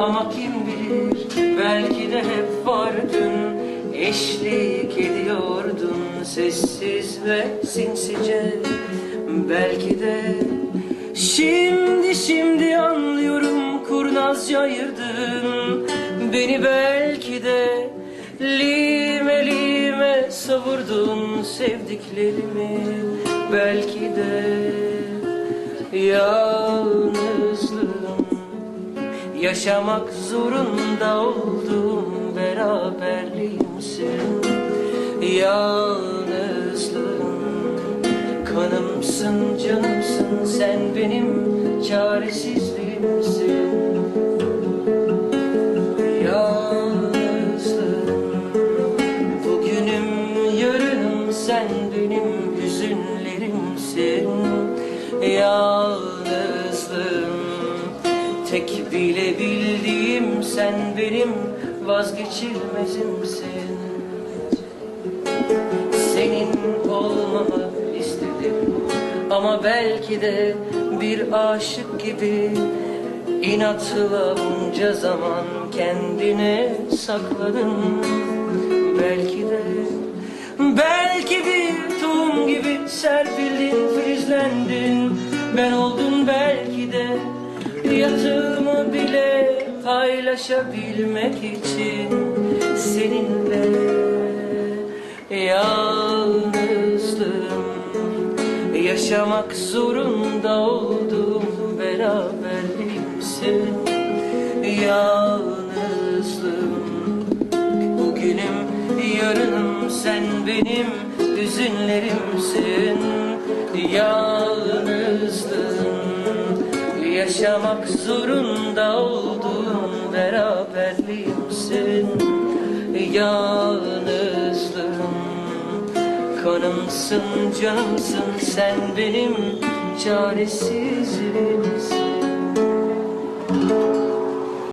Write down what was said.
Ama kim bilir belki de hep vardın. Eşlik ediyordun sessiz ve sinsice. Belki de şimdi şimdi anlıyorum kurnazca ayırdın Beni belki de lime lime savurdun sevdiklerimi. Belki de yalnızlığım Yaşamak zorunda olduğum beraberliğimsin. Yalnızlığım Kanımsın canımsın sen benim çaresizliğimsin. Yalnızlığım Bugünüm yarınım sen benim hüzünlerimsin. Yalnızlığım Tek bile bildiğim sen benim vazgeçilmezimsin Senin olmamı istedim Ama belki de bir aşık gibi. İnatla bunca zaman kendine sakladın Belki de Belki bir tohum gibi serpildin, filizlendin. Ben oldum belki de Yatağımı bile paylaşabilmek için Seninle yalnızlığım Yaşamak zorunda olduğum beraberliğimsin Yalnızlığım Bugünüm yarınım sen benim hüzünlerimsin. Yalnızlığım Yaşamak zorunda olduğum beraberliğimsin Yalnızlığım Kanımsın canımsın sen benim çaresizliğimsin